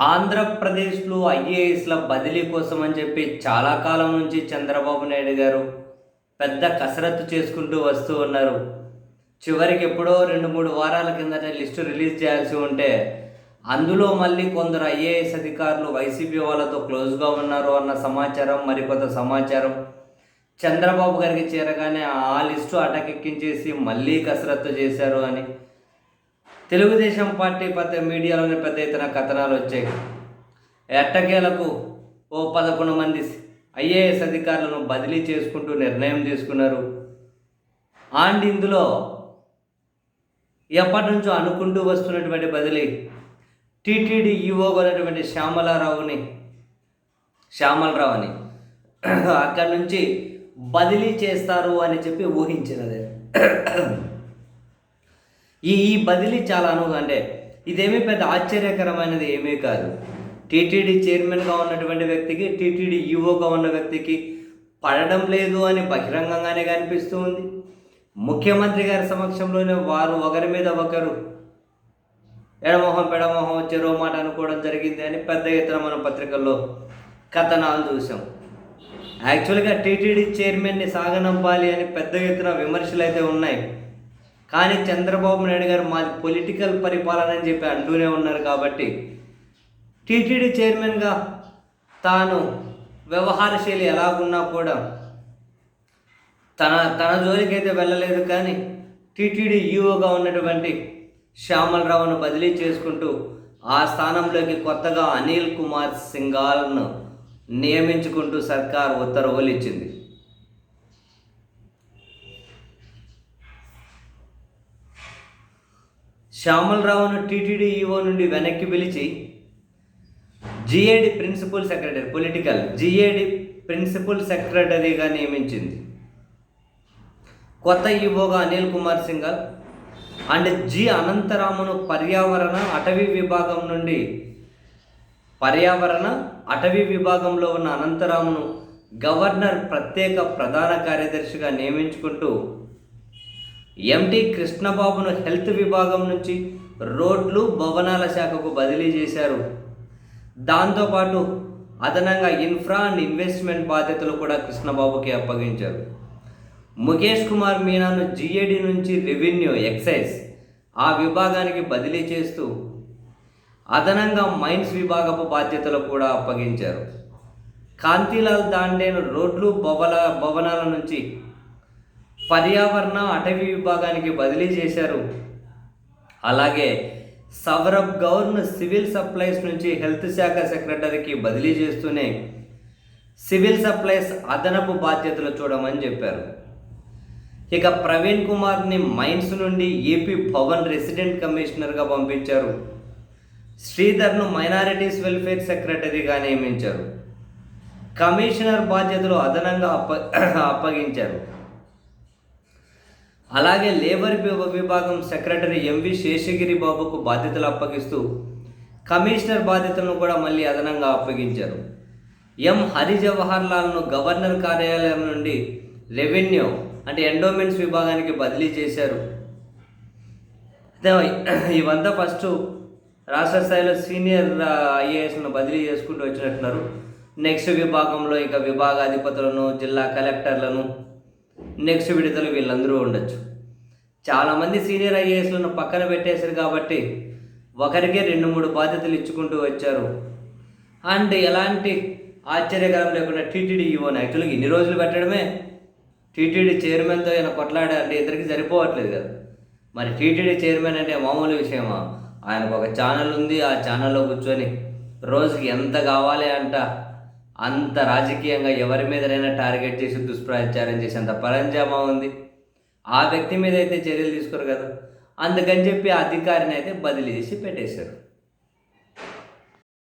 ఆంధ్రప్రదేశ్లో ఐఏఎస్ల బదిలీ కోసం అని చెప్పి చాలా కాలం నుంచి చంద్రబాబు నాయుడు గారు పెద్ద కసరత్తు చేసుకుంటూ వస్తూ ఉన్నారు. చివరికి ఎప్పుడో రెండు మూడు వారాల కిందట లిస్టు రిలీజ్ చేయాల్సి ఉంటే అందులో మళ్ళీ కొందరు ఐఏఎస్ అధికారులు వైసీపీ వాళ్ళతో క్లోజ్గా ఉన్నారు అన్న సమాచారం మరికొంత సమాచారం. చంద్రబాబు గారికి చేరగానే ఆ లిస్టు అటకెక్కించేసి మళ్ళీ కసరత్తు చేశారు అని తెలుగుదేశం పార్టీ పెద్ద మీడియాలోనే పెద్ద ఎత్తున కథనాలు వచ్చాయి. ఎట్టకేలకు ఓ పదకొండు మంది ఐఏఎస్ అధికారులను బదిలీ చేసుకుంటూ నిర్ణయం తీసుకున్నారు. అండ్ ఇందులో ఎప్పటి నుంచో అనుకుంటూ వస్తున్నటువంటి బదిలీ టీటీడీ ఈఓ అనేటువంటి శ్యామలారావుని శ్యామలరావుని అక్కడి నుంచి బదిలీ చేస్తారు అని చెప్పి ఊహించినదే. ఈ ఈ బదిలీ చాలా అనువుగా అంటే ఇదేమీ పెద్ద ఆశ్చర్యకరమైనది ఏమీ కాదు. టీటీడీ చైర్మన్గా ఉన్నటువంటి వ్యక్తికి టీటీడీ ఈఓగా ఉన్న వ్యక్తికి పడడం లేదు అని బహిరంగంగానే కనిపిస్తూ ఉంది. ముఖ్యమంత్రి గారి సమక్షంలోనే వారు ఒకరి మీద ఒకరు ఎడమొహం పెడమొహం చెరో మాట అనుకోవడం జరిగింది అని పెద్ద ఎత్తున మన పత్రికల్లో కథనాలు చూసాం యాక్చువల్గా టీటీడీ చైర్మన్ని సాగనంపాలి అని పెద్ద ఎత్తున విమర్శలు అయితే ఉన్నాయి. కానీ చంద్రబాబు నాయుడు గారు మాది పొలిటికల్ పరిపాలన అని చెప్పి అంటూనే ఉన్నారు కాబట్టి టీటీడీ చైర్మన్గా తాను వ్యవహార శైలి ఎలాగున్నా కూడా తన తన జోలికైతే వెళ్ళలేదు కానీ టీటీడీ ఈఓగా ఉన్నటువంటి శ్యామలరావును బదిలీ చేసుకుంటూ ఆ స్థానంలోకి కొత్తగా అనిల్ కుమార్ సింగాల్ను నియమించుకుంటూ సర్కార్ ఉత్తర్వులు ఇచ్చింది. శ్యామలరావును టీటీడీ ఈఓ నుండి వెనక్కి పిలిచి GAD principal secretary political GAD principal సెక్రటరీగా నియమించింది. కొత్త ఈఓగా అనిల్ కుమార్ సింగల్ అండ్ జి అనంతరామును పర్యావరణ అటవీ విభాగం నుండి పర్యావరణ అటవీ విభాగంలో ఉన్న అనంతరామును గవర్నర్ ప్రత్యేక ప్రధాన కార్యదర్శిగా నియమించుకుంటూ ఎంటీ కృష్ణబాబును హెల్త్ విభాగం నుంచి రోడ్లు భవనాల శాఖకు బదిలీ చేశారు. దాంతోపాటు అదనంగా ఇన్ఫ్రా అండ్ ఇన్వెస్ట్మెంట్ బాధ్యతలు కూడా కృష్ణబాబుకి అప్పగించారు. ముఖేష్ కుమార్ మీనాను జిఏడి నుంచి రెవెన్యూ ఎక్సైజ్ ఆ విభాగానికి బదిలీ చేస్తూ అదనంగా మైన్స్ విభాగపు బాధ్యతలు కూడా అప్పగించారు. కాంతిలాల్ దాండేను రోడ్లు భవన భవనాల నుంచి పర్యావరణ అటవీ విభాగానికి బదిలీ చేశారు. అలాగే సౌరభ్ గౌర్ను సివిల్ సప్లైస్ నుంచి హెల్త్ శాఖ సెక్రటరీకి బదిలీ చేస్తూనే సివిల్ సప్లైస్ అదనపు బాధ్యతలు చూడమని చెప్పారు. ఇక ప్రవీణ్ కుమార్ని మైన్స్ నుండి ఏపీ భవన్ రెసిడెంట్ కమిషనర్గా పంపించారు. శ్రీధర్ను మైనారిటీస్ వెల్ఫేర్ సెక్రటరీగా నియమించారు. కమిషనర్ బాధ్యతలు అదనంగా అప్ప అప్పగించారు. అలాగే లేబర్ విభాగం సెక్రటరీ ఎంవి శేషగిరి బాబుకు బాధ్యతలు అప్పగిస్తూ కమిషనర్ బాధ్యతలను కూడా మళ్ళీ అదనంగా అప్పగించారు. ఎం. హరి జవహర్ లాల్ను గవర్నర్ కార్యాలయం నుండి రెవెన్యూ అంటే ఎండోమెంట్స్ విభాగానికి బదిలీ చేశారు. ఇవంతా ఫస్ట్ రాష్ట్ర స్థాయిలో సీనియర్ ఐఏఎస్ను బదిలీ చేసుకుంటూ వచ్చినట్టున్నారు. నెక్స్ట్ విభాగంలో ఇక విభాగాధిపతులను జిల్లా కలెక్టర్లను నెక్స్ట్ విడతలు వీళ్ళందరూ ఉండొచ్చు. చాలామంది సీనియర్ ఐఏఎస్లను పక్కన పెట్టేశారు కాబట్టి ఒకరికే రెండు మూడు బాధ్యతలు ఇచ్చుకుంటూ వచ్చారు. అండ్ ఎలాంటి ఆశ్చర్యకరం లేకుండా టీటీడీ ఈవోని యాక్చువల్గా ఇన్ని రోజులు పెట్టడమే. టీటీడీ చైర్మన్తో ఆయన కొట్లాడారంటే ఇద్దరికి సరిపోవట్లేదు కదా. మరి టీటీడీ చైర్మన్ అంటే మామూలు విషయమా? ఆయనకు ఒక ఛానల్ ఉంది ఆ ఛానల్లో కూర్చొని రోజుకి ఎంత కావాలి అంట అంత రాజకీయంగా ఎవరి మీదనైనా టార్గెట్ చేసి దుష్ప్రచారం చేసేంత పరంజామా ఉంది. ఆ వ్యక్తి మీద అయితే చర్యలు తీసుకోరు కదా. అందుకని చెప్పి ఆ అధికారిని అయితే బదిలీ చేసి పెట్టేశారు.